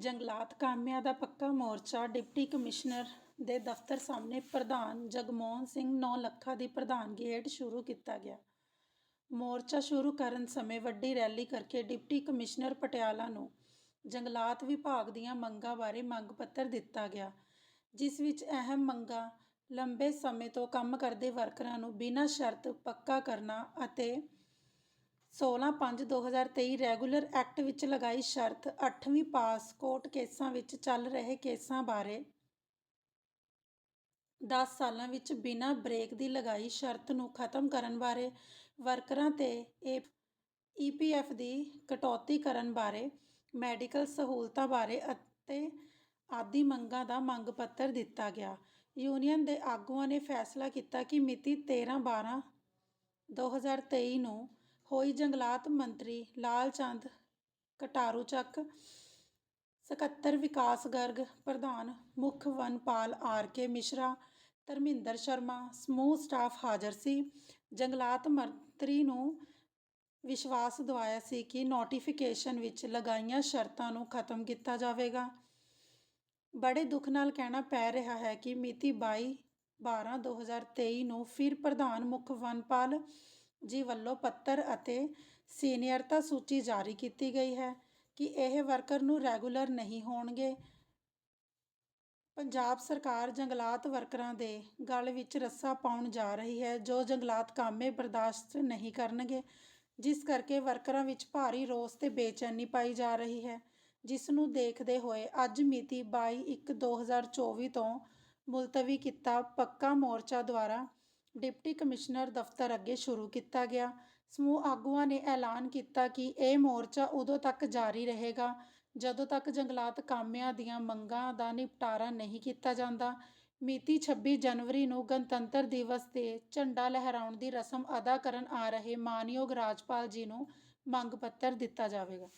ਜੰਗਲਾਤ ਕਾਮਿਆਂ ਦਾ ਪੱਕਾ ਮੋਰਚਾ ਡਿਪਟੀ ਕਮਿਸ਼ਨਰ ਦੇ ਦਫ਼ਤਰ ਸਾਹਮਣੇ ਪ੍ਰਧਾਨ ਜਗਮੋਹਨ ਸਿੰਘ ਨੌ ਲੱਖਾਂ ਦੀ ਪ੍ਰਧਾਨਗੀ ਹੇਠ ਸ਼ੁਰੂ ਕੀਤਾ ਗਿਆ। ਮੋਰਚਾ ਸ਼ੁਰੂ ਕਰਨ ਸਮੇਂ ਵੱਡੀ ਰੈਲੀ ਕਰਕੇ ਡਿਪਟੀ ਕਮਿਸ਼ਨਰ ਪਟਿਆਲਾ ਨੂੰ ਜੰਗਲਾਤ ਵਿਭਾਗ ਦੀਆਂ ਮੰਗਾਂ ਬਾਰੇ ਮੰਗ ਪੱਤਰ ਦਿੱਤਾ ਗਿਆ, ਜਿਸ ਵਿੱਚ ਅਹਿਮ ਮੰਗਾਂ ਲੰਬੇ ਸਮੇਂ ਤੋਂ ਕੰਮ ਕਰਦੇ ਵਰਕਰਾਂ ਨੂੰ ਬਿਨਾਂ ਸ਼ਰਤ ਪੱਕਾ ਕਰਨਾ ਅਤੇ 16/5/2023 ਰੈਗੂਲਰ ਐਕਟ ਵਿੱਚ ਲਗਾਈ ਸ਼ਰਤ 8ਵੀਂ ਪਾਸ ਕੋਰਟ ਕੇਸਾਂ ਵਿੱਚ ਚੱਲ ਰਹੇ ਕੇਸਾਂ ਬਾਰੇ 10 ਸਾਲਾਂ ਵਿੱਚ ਬਿਨਾਂ ਬ੍ਰੇਕ ਦੀ ਲਗਾਈ ਸ਼ਰਤ ਨੂੰ ਖਤਮ ਕਰਨ ਬਾਰੇ, ਵਰਕਰਾਂ ਤੇ ਈਪੀਐਫ ਦੀ ਕਟੌਤੀ ਕਰਨ ਬਾਰੇ, ਮੈਡੀਕਲ ਸਹੂਲਤਾਂ ਬਾਰੇ ਅਤੇ ਆਦਿ ਮੰਗਾਂ ਦਾ ਮੰਗ ਪੱਤਰ ਦਿੱਤਾ ਗਿਆ। ਯੂਨੀਅਨ ਦੇ ਆਗੂਆਂ ਨੇ ਫੈਸਲਾ ਕੀਤਾ ਕਿ ਮਿਤੀ 13/12/2023 ਨੂੰ ਹੋਈ ਜੰਗਲਾਤ ਮੰਤਰੀ ਲਾਲ ਚੰਦ ਕਟਾਰੂ ਚੱਕ, ਸਕੱਤਰ ਵਿਕਾਸ ਗਰਗ ਪ੍ਰਧਾਨ ਮੁੱਖ ਵਨਪਾਲ ਆਰ ਕੇ ਮਿਸ਼ਰਾ, ਧਰਮਿੰਦਰ ਸ਼ਰਮਾ, ਸਮੂਹ ਸਟਾਫ ਹਾਜ਼ਰ ਸੀ। ਜੰਗਲਾਤ ਮੰਤਰੀ ਨੂੰ ਵਿਸ਼ਵਾਸ ਦਿਵਾਇਆ ਸੀ ਕਿ ਨੋਟੀਫਿਕੇਸ਼ਨ ਵਿੱਚ ਲਗਾਈਆਂ ਸ਼ਰਤਾਂ ਨੂੰ ਖਤਮ ਕੀਤਾ ਜਾਵੇਗਾ। ਬੜੇ ਦੁੱਖ ਨਾਲ ਕਹਿਣਾ ਪੈ ਰਿਹਾ ਹੈ ਕਿ ਮਿਤੀ 22/12/2023 ਨੂੰ ਫਿਰ ਪ੍ਰਧਾਨ ਮੁੱਖ ਵਨਪਾਲ ਜੀ ਵੱਲੋਂ ਪੱਤਰ ਅਤੇ ਸੀਨੀਅਰਤਾ ਸੂਚੀ ਜਾਰੀ ਕੀਤੀ ਗਈ ਹੈ ਕਿ ਇਹ ਵਰਕਰ ਨੂੰ ਰੈਗੂਲਰ ਨਹੀਂ ਹੋਣਗੇ। ਪੰਜਾਬ ਸਰਕਾਰ ਜੰਗਲਾਤ ਵਰਕਰਾਂ ਦੇ ਗਲ ਵਿੱਚ ਰੱਸਾ ਪਾਉਣ ਜਾ ਰਹੀ ਹੈ, ਜੋ ਜੰਗਲਾਤ ਕਾਮੇ ਬਰਦਾਸ਼ਤ ਨਹੀਂ ਕਰਨਗੇ, ਜਿਸ ਕਰਕੇ ਵਰਕਰਾਂ ਵਿੱਚ ਭਾਰੀ ਰੋਸ ਤੇ ਬੇਚੈਨੀ ਪਾਈ ਜਾ ਰਹੀ ਹੈ। ਜਿਸ ਨੂੰ ਦੇਖਦੇ ਹੋਏ ਅੱਜ ਮਿਤੀ 22/1/2024 ਤੋਂ ਮੁਲਤਵੀ ਕੀਤਾ ਪੱਕਾ ਮੋਰਚਾ ਦੁਆਰਾ ਡਿਪਟੀ ਕਮਿਸ਼ਨਰ ਦਫ਼ਤਰ ਅੱਗੇ ਸ਼ੁਰੂ ਕੀਤਾ ਗਿਆ। ਸਮੂਹ ਆਗੂਆਂ ਨੇ ਐਲਾਨ ਕੀਤਾ ਕਿ ਇਹ ਮੋਰਚਾ ਉਦੋਂ ਤੱਕ ਜਾਰੀ ਰਹੇਗਾ, ਜਦੋਂ ਤੱਕ ਜੰਗਲਾਤ ਕਾਮਿਆਂ ਦੀਆਂ ਮੰਗਾਂ ਦਾ ਨਿਪਟਾਰਾ ਨਹੀਂ ਕੀਤਾ ਜਾਂਦਾ। ਮਿਤੀ 26 ਜਨਵਰੀ ਨੂੰ ਗਣਤੰਤਰ ਦਿਵਸ ਤੇ ਝੰਡਾ ਲਹਿਰਾਉਣ ਦੀ ਰਸਮ ਅਦਾ ਕਰਨ ਆ ਰਹੇ ਮਾਨਯੋਗ ਰਾਜਪਾਲ ਜੀ ਨੂੰ ਮੰਗ ਪੱਤਰ ਦਿੱਤਾ ਜਾਵੇਗਾ।